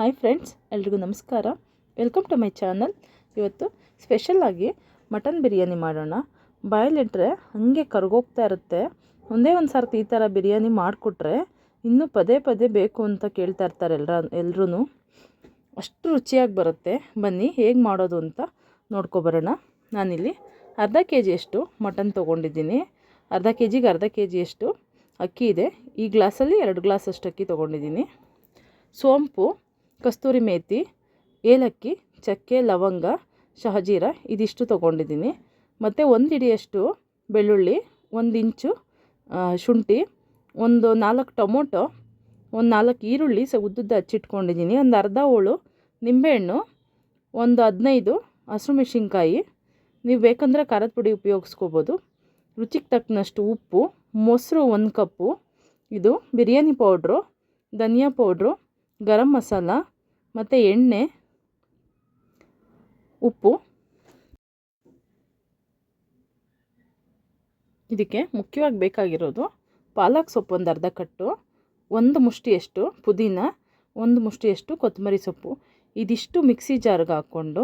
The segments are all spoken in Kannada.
ಹಾಯ್ ಫ್ರೆಂಡ್ಸ್ ಎಲ್ರಿಗೂ ನಮಸ್ಕಾರ. ವೆಲ್ಕಮ್ ಟು ಮೈ ಚಾನಲ್ ಇವತ್ತು ಸ್ಪೆಷಲ್ಲಾಗಿ ಮಟನ್ ಬಿರಿಯಾನಿ ಮಾಡೋಣ. ಬಾಯಲ್ಲಿಟ್ಟರೆ ಹಾಗೆ ಕರ್ಗೋಗ್ತಾ ಇರುತ್ತೆ. ಒಂದೇ ಒಂದು ಸರ್ತಿ ಈ ಥರ ಬಿರಿಯಾನಿ ಮಾಡಿಕೊಟ್ರೆ ಇನ್ನೂ ಪದೇ ಪದೇ ಬೇಕು ಅಂತ ಕೇಳ್ತಾ ಇರ್ತಾರೆ ಎಲ್ಲರ ಎಲ್ಲರೂ ಅಷ್ಟು ರುಚಿಯಾಗಿ ಬರುತ್ತೆ. ಬನ್ನಿ ಹೇಗೆ ಮಾಡೋದು ಅಂತ ನೋಡ್ಕೊಬರೋಣ. ನಾನಿಲ್ಲಿ ಅರ್ಧ ಕೆ ಜಿಯಷ್ಟು ಮಟನ್ ತೊಗೊಂಡಿದ್ದೀನಿ. ಅರ್ಧ ಕೆ ಜಿಗೆ ಅರ್ಧ ಕೆ ಜಿಯಷ್ಟು ಅಕ್ಕಿ ಇದೆ. ಈ ಗ್ಲಾಸಲ್ಲಿ ಎರಡು ಗ್ಲಾಸಷ್ಟು ಅಕ್ಕಿ ತೊಗೊಂಡಿದ್ದೀನಿ. ಸೋಂಪು ಕಸ್ತೂರಿ ಮೇಥಿ ಏಲಕ್ಕಿ, ಚಕ್ಕೆ, ಲವಂಗ, ಶಹಜೀರ ಇದಿಷ್ಟು ತೊಗೊಂಡಿದ್ದೀನಿ. ಮತ್ತು ಒಂದು ಹಿಡಿಯಷ್ಟು ಬೆಳ್ಳುಳ್ಳಿ, ಒಂದು ಇಂಚು ಶುಂಠಿ, ಒಂದು ನಾಲ್ಕು ಟೊಮೊಟೊ, ಒಂದು ನಾಲ್ಕು ಈರುಳ್ಳಿ ಸ ಉದ್ದುದ್ದ ಹಚ್ಚಿಟ್ಕೊಂಡಿದ್ದೀನಿ. ಒಂದು ಅರ್ಧ ಹೋಳು ನಿಂಬೆಹಣ್ಣು, ಒಂದು ಹದಿನೈದು ಹಸಿರು ಮೆಣಸಿನ್ಕಾಯಿ. ನೀವು ಬೇಕಂದರೆ ಖಾರದ ಪುಡಿ ಉಪಯೋಗಿಸ್ಕೋಬೋದು. ರುಚಿಗೆ ತಕ್ಕನಷ್ಟು ಉಪ್ಪು, ಮೊಸರು ಒಂದು ಕಪ್ಪು, ಇದು ಬಿರಿಯಾನಿ ಪೌಡ್ರು, ಧನಿಯಾ ಪೌಡ್ರು ಗರಂ ಮಸಾಲ ಮತ್ತು ಎಣ್ಣೆ, ಉಪ್ಪು. ಇದಕ್ಕೆ ಮುಖ್ಯವಾಗಿ ಬೇಕಾಗಿರೋದು ಪಾಲಕ್ ಸೊಪ್ಪು ಒಂದು ಅರ್ಧ ಕಟ್ಟು, ಒಂದು ಮುಷ್ಟಿಯಷ್ಟು ಪುದೀನ, ಒಂದು ಮುಷ್ಟಿಯಷ್ಟು ಕೊತ್ತಂಬರಿ ಸೊಪ್ಪು. ಇದಿಷ್ಟು ಮಿಕ್ಸಿ ಜಾರ್ಗೆ ಹಾಕ್ಕೊಂಡು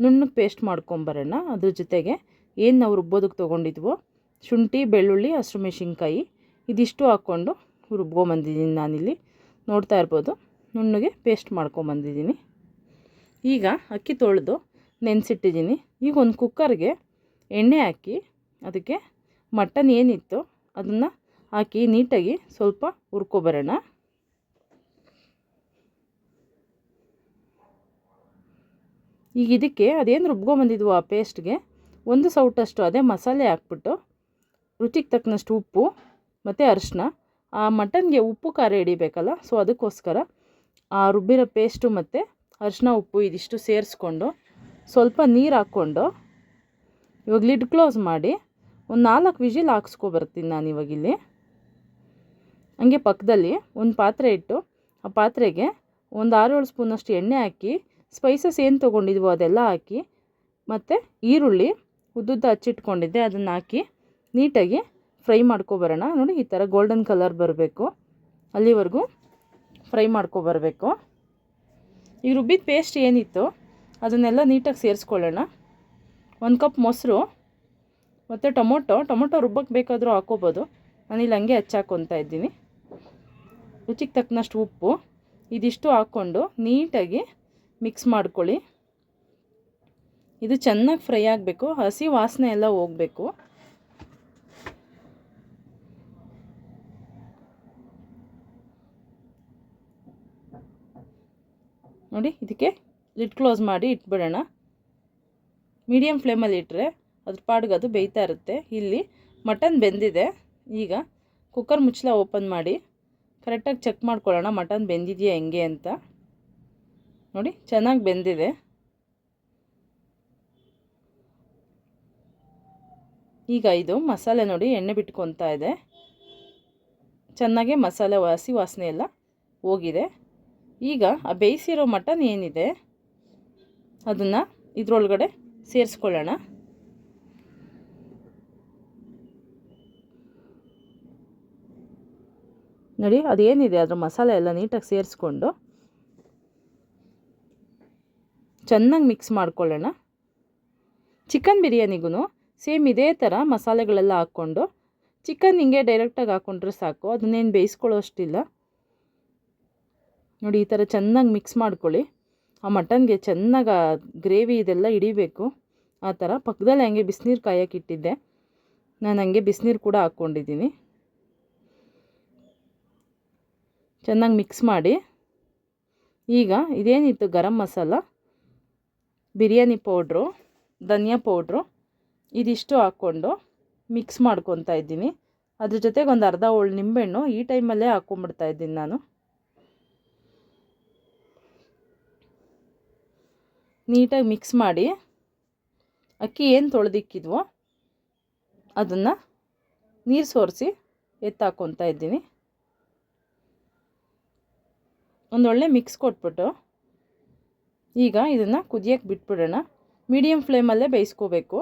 ನುಣ್ಣಗೆ ಪೇಸ್ಟ್ ಮಾಡ್ಕೊಂಬರೋಣ. ಅದ್ರ ಜೊತೆಗೆ ಏನು ನಾವು ರುಬ್ಬೋದಕ್ಕೆ ತೊಗೊಂಡಿದ್ವೋ, ಶುಂಠಿ, ಬೆಳ್ಳುಳ್ಳಿ, ಹಸಿರು ಮೆಣಸಿನ್ಕಾಯಿ, ಇದಿಷ್ಟು ಹಾಕ್ಕೊಂಡು ರುಬ್ಕೊಂಬಂದಿದ್ದೀನಿ ನಾನಿಲ್ಲಿ. ನೋಡ್ತಾ ಇರ್ಬೋದು. ನುಣ್ಣಗೆ ಪೇಸ್ಟ್ ಮಾಡ್ಕೊಂಬಂದಿದ್ದೀನಿ. ಈಗ ಅಕ್ಕಿ ತೊಳೆದು ನೆನೆಸಿಟ್ಟಿದ್ದೀನಿ. ಈಗ ಒಂದು ಕುಕ್ಕರ್ಗೆ ಎಣ್ಣೆ ಹಾಕಿ ಅದಕ್ಕೆ ಮಟನ್ ಏನಿತ್ತು ಅದನ್ನು ಹಾಕಿ ನೀಟಾಗಿ ಸ್ವಲ್ಪ ಹುರ್ಕೊಬರೋಣ. ಈಗ ಇದಕ್ಕೆ ಅದೇನು ರುಬ್ಕೊಂಬಂದಿದ್ವು ಆ ಪೇಸ್ಟ್ಗೆ ಒಂದು ಸೌಟಷ್ಟು ಅದೇ ಮಸಾಲೆ ಹಾಕ್ಬಿಟ್ಟು ರುಚಿಗೆ ತಕ್ಕನಷ್ಟು ಉಪ್ಪು ಮತ್ತು ಅರಿಶಿನ ಆ ಮಟನ್ಗೆ ಉಪ್ಪು ಖಾರ ಹಿಡಿಬೇಕಲ್ಲ ಸೊ ಅದಕ್ಕೋಸ್ಕರ ರುಬ್ಬಿರೋ ಪೇಸ್ಟು ಮತ್ತು ಅರಿಶಿನ ಉಪ್ಪು ಇದಿಷ್ಟು ಸೇರಿಸ್ಕೊಂಡು ಸ್ವಲ್ಪ ನೀರು ಹಾಕ್ಕೊಂಡು ಇವಾಗ ಲಿಡ್ ಕ್ಲೋಸ್ ಮಾಡಿ ಒಂದು ನಾಲ್ಕು ವಿಜಿಲ್ ಹಾಕ್ಸ್ಕೊಬರ್ತೀನಿ ನಾನು ಇವಾಗಿಲ್ಲಿ ಹಂಗೆ ಪಕ್ಕದಲ್ಲಿ ಒಂದು ಪಾತ್ರೆ ಇಟ್ಟು ಆ ಪಾತ್ರೆಗೆ ಒಂದು ಆರು ಏಳು ಸ್ಪೂನಷ್ಟು ಎಣ್ಣೆ ಹಾಕಿ ಸ್ಪೈಸಸ್ ಏನು ತೊಗೊಂಡಿದ್ವೋ ಅದೆಲ್ಲ ಹಾಕಿ, ಮತ್ತು ಈರುಳ್ಳಿ ಉದ್ದುದ್ದ ಹಚ್ಚಿಟ್ಕೊಂಡಿದ್ದೆ, ಅದನ್ನು ಹಾಕಿ ನೀಟಾಗಿ ಫ್ರೈ ಮಾಡ್ಕೊಬರೋಣ. ನೋಡಿ ಈ ಥರ ಗೋಲ್ಡನ್ ಕಲರ್ ಬರಬೇಕು. ಅಲ್ಲಿವರೆಗೂ ಫ್ರೈ ಮಾಡ್ಕೊಬರಬೇಕು ಈ ರುಬ್ಬಿದ ಪೇಸ್ಟ್ ಏನಿತ್ತು ಅದನ್ನೆಲ್ಲ ನೀಟಾಗಿ ಸೇರಿಸ್ಕೊಳ್ಳೋಣ. ಒಂದು ಕಪ್ ಮೊಸರು, ಮತ್ತು ಟೊಮೊಟೊ. ಟೊಮೊಟೊ ರುಬ್ಬಕ್ಕೆ ಬೇಕಾದರೂ ಹಾಕೋಬೋದು ನಾನಿಲ್ಲಿ ಹಂಗೆ ಹಚ್ಚಾಕೊತಾ ಇದ್ದೀನಿ. ರುಚಿಗೆ ತಕ್ಕನಷ್ಟು ಉಪ್ಪು, ಇದಿಷ್ಟು ಹಾಕ್ಕೊಂಡು ನೀಟಾಗಿ ಮಿಕ್ಸ್ ಮಾಡ್ಕೊಳ್ಳಿ. ಇದು ಚೆನ್ನಾಗಿ ಫ್ರೈ ಆಗಬೇಕು. ಹಸಿ ವಾಸನೆ ಎಲ್ಲ ಹೋಗಬೇಕು. ನೋಡಿ, ಇದಕ್ಕೆ ಲಿಡ್ ಕ್ಲೋಸ್ ಮಾಡಿ ಇಟ್ಬಿಡೋಣ. ಮೀಡಿಯಮ್ ಫ್ಲೇಮಲ್ಲಿ ಇಟ್ಟರೆ ಅದ್ರ ಪಾಡ್ಗೆ ಅದು ಬೇಯ್ತಾ ಇರುತ್ತೆ. ಇಲ್ಲಿ ಮಟನ್ ಬೆಂದಿದೆ. ಈಗ ಕುಕ್ಕರ್ ಮುಚ್ಚಳ ಓಪನ್ ಮಾಡಿ ಕರೆಕ್ಟಾಗಿ ಚೆಕ್ ಮಾಡ್ಕೊಳ್ಳೋಣ ಮಟನ್ ಬೆಂದಿದೆಯಾ, ಹೆಂಗೆ ಅಂತ. ನೋಡಿ, ಚೆನ್ನಾಗಿ ಬೆಂದಿದೆ. ಈಗ ಇದು ಮಸಾಲೆ ನೋಡಿ, ಎಣ್ಣೆ ಬಿಟ್ಕೊತಾ ಇದೆ. ಚೆನ್ನಾಗೆ ಮಸಾಲೆ ಹಸಿ ವಾಸನೆ ಎಲ್ಲ ಹೋಗಿದೆ. ಈಗ ಆ ಬೇಯಿಸಿರೋ ಮಟನ್ ಏನಿದೆ, ಅದನ್ನು ಇದರೊಳಗಡೆ ಸೇರಿಸ್ಕೊಳ್ಳೋಣ. ನೋಡಿ, ಅದೇನಿದೆ, ಅದರ ಮಸಾಲೆ ಎಲ್ಲ ನೀಟಾಗಿ ಸೇರಿಸ್ಕೊಂಡು ಚೆನ್ನಾಗಿ ಮಿಕ್ಸ್ ಮಾಡ್ಕೊಳ್ಳೋಣ. ಚಿಕನ್ ಬಿರಿಯಾನಿಗೂ ಸೇಮ್ ಇದೇ ಥರ ಮಸಾಲೆಗಳೆಲ್ಲ ಹಾಕ್ಕೊಂಡು, ಚಿಕನ್ ಹಿಂಗೆ ಡೈರೆಕ್ಟಾಗಿ ಹಾಕ್ಕೊಂಡ್ರೆ ಸಾಕು, ಅದನ್ನೇನು ಬೇಯಿಸ್ಕೊಳ್ಳೋ ಅಷ್ಟಿಲ್ಲ ನೋಡಿ, ಈ ಥರ ಚೆನ್ನಾಗಿ ಮಿಕ್ಸ್ ಮಾಡ್ಕೊಳ್ಳಿ. ಆ ಮಟನ್ಗೆ ಚೆನ್ನಾಗಿ ಗ್ರೇವಿ ಇದೆಲ್ಲ ಹಿಡಿಬೇಕು. ಆ ಥರ ಪಕ್ಕದಲ್ಲಿ ಹಂಗೆ ಬಿಸಿನೀರು ಕಾಯಕ್ಕೆ ಇಟ್ಟಿದ್ದೆ. ನಾನು ಹಂಗೆ ಬಿಸಿನೀರು ಕೂಡ ಹಾಕ್ಕೊಂಡಿದ್ದೀನಿ. ಚೆನ್ನಾಗಿ ಮಿಕ್ಸ್ ಮಾಡಿ. ಈಗ ಇದೇನಿತ್ತು ಗರಂ ಮಸಾಲ? ಬಿರಿಯಾನಿ ಪೌಡ್ರು, ಧನಿಯಾ ಪೌಡ್ರು, ಇದಿಷ್ಟು ಹಾಕ್ಕೊಂಡು ಮಿಕ್ಸ್ ಮಾಡ್ಕೊತಾ ಇದ್ದೀನಿ. ಅದ್ರ ಜೊತೆಗೆ ಒಂದು ಅರ್ಧ ಹೋಳು ನಿಂಬೆಹಣ್ಣು ಈ ಟೈಮಲ್ಲೇ ಹಾಕ್ಕೊಂಬಿಡ್ತಾ ಇದ್ದೀನಿ ನಾನು. ನೀಟಾಗಿ ಮಿಕ್ಸ್ ಮಾಡಿ ಅಕ್ಕಿ ಏನು ತೊಳೆದಿಕ್ಕಿದ್ವೋ ಅದನ್ನು ನೀರು ಸೋರಿಸಿ ಎತ್ತಾಕೊತಾ ಇದ್ದೀನಿ. ಒಂದೊಳ್ಳೆ ಮಿಕ್ಸ್ ಕೊಟ್ಬಿಟ್ಟು ಈಗ ಇದನ್ನು ಕುದಿಯೋಕ್ಕೆ ಬಿಟ್ಬಿಡೋಣ. ಮೀಡಿಯಮ್ ಫ್ಲೇಮಲ್ಲೇ ಬೇಯಿಸ್ಕೋಬೇಕು.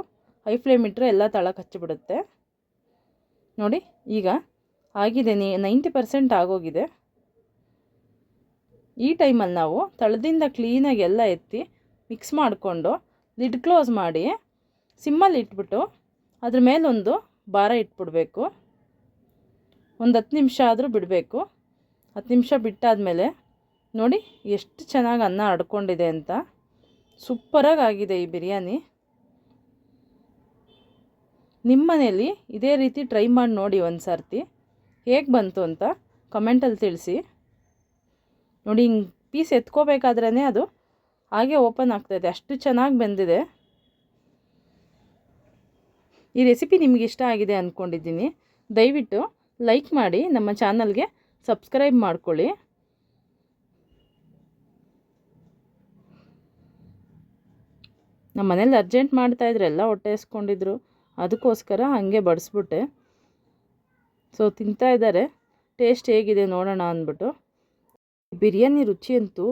ಹೈ ಫ್ಲೇಮ್ ಇಟ್ಟರೆ ಎಲ್ಲ ತಳಕ್ಕೆ ಹಚ್ಚಿಬಿಡುತ್ತೆ. ನೋಡಿ, ಈಗ ಆಗಿದೆ ನೀ ನೈಂಟಿ ಪರ್ಸೆಂಟ್ ಆಗೋಗಿದೆ. ಈ ಟೈಮಲ್ಲಿ ನಾವು ತಳದಿಂದ ಕ್ಲೀನಾಗಿ ಎಲ್ಲ ಎತ್ತಿ ಮಿಕ್ಸ್ ಮಾಡಿಕೊಂಡು ಲಿಡ್ ಕ್ಲೋಸ್ ಮಾಡಿ ಸಿಮ್ಮಲ್ಲಿ ಇಟ್ಬಿಟ್ಟು ಅದ್ರ ಮೇಲೊಂದು ಭಾರ ಇಟ್ಬಿಡ್ಬೇಕು. ಒಂದು ಹತ್ತು ನಿಮಿಷ ಆದರೂ ಬಿಡಬೇಕು. ಹತ್ತು ನಿಮಿಷ ಬಿಟ್ಟಾದಮೇಲೆ ನೋಡಿ ಎಷ್ಟು ಚೆನ್ನಾಗಿ ಅನ್ನ ಅಡ್ಕೊಂಡಿದೆ ಅಂತ. ಸೂಪರಾಗಿ ಆಗಿದೆ ಈ ಬಿರಿಯಾನಿ. ನಿಮ್ಮ ಮನೇಲಿ ಇದೇ ರೀತಿ ಟ್ರೈ ಮಾಡಿ ನೋಡಿ ಒಂದು ಸರ್ತಿ ಹೇಗೆ ಬಂತು ಅಂತ ಕಮೆಂಟಲ್ಲಿ ತಿಳಿಸಿ. ನೋಡಿ ಹಿಂಗೆ ಪೀಸ್ ಎತ್ಕೋಬೇಕಾದ್ರೇ ಅದು ಹಾಗೆ ಓಪನ್ ಆಗ್ತಾಯಿದೆ ಅಷ್ಟು ಚೆನ್ನಾಗಿ ಬೆಂದಿದೆ. ಈ ರೆಸಿಪಿ ನಿಮಗೆ ಇಷ್ಟ ಆಗಿದೆ ಅಂದ್ಕೊಂಡಿದ್ದೀನಿ ದಯವಿಟ್ಟು ಲೈಕ್ ಮಾಡಿ, ನಮ್ಮ ಚಾನಲ್ಗೆ ಸಬ್ಸ್ಕ್ರೈಬ್ ಮಾಡ್ಕೊಳ್ಳಿ. ನಮ್ಮ ಮನೇಲಿ ಅರ್ಜೆಂಟ್ ಮಾಡ್ತಾಯಿದ್ರೆ ಎಲ್ಲ ಹೊಟ್ಟೆ ಇಸ್ಕೊಂಡಿದ್ರು ಅದಕ್ಕೋಸ್ಕರ ಹಾಗೆ ಬಡಿಸ್ಬಿಟ್ಟೆ. ಸೊ ತಿಂತಾ ಇದ್ದಾರೆ. ಟೇಸ್ಟ್ ಹೇಗಿದೆ ನೋಡೋಣ ಅಂದ್ಬಿಟ್ಟು. ಬಿರಿಯಾನಿ ರುಚಿ ಅಂತೂ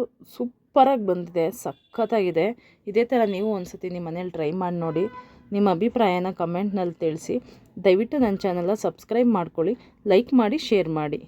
ಸೂಪರಾಗಿ ಬಂದಿದೆ, ಸಖತ್ತಾಗಿದೆ. ಇದೇ ಥರ ನೀವು ಒಂದು ಸತಿ ನಿಮ್ಮ ಮನೇಲಿ ಟ್ರೈ ಮಾಡಿ ನೋಡಿ. ನಿಮ್ಮ ಅಭಿಪ್ರಾಯನ ಕಮೆಂಟ್ನಲ್ಲಿ ತಿಳಿಸಿ. ದಯವಿಟ್ಟು ನನ್ನ ಚಾನಲ್ನ ಸಬ್ಸ್ಕ್ರೈಬ್ ಮಾಡ್ಕೊಳ್ಳಿ, ಲೈಕ್ ಮಾಡಿ, ಶೇರ್ ಮಾಡಿ.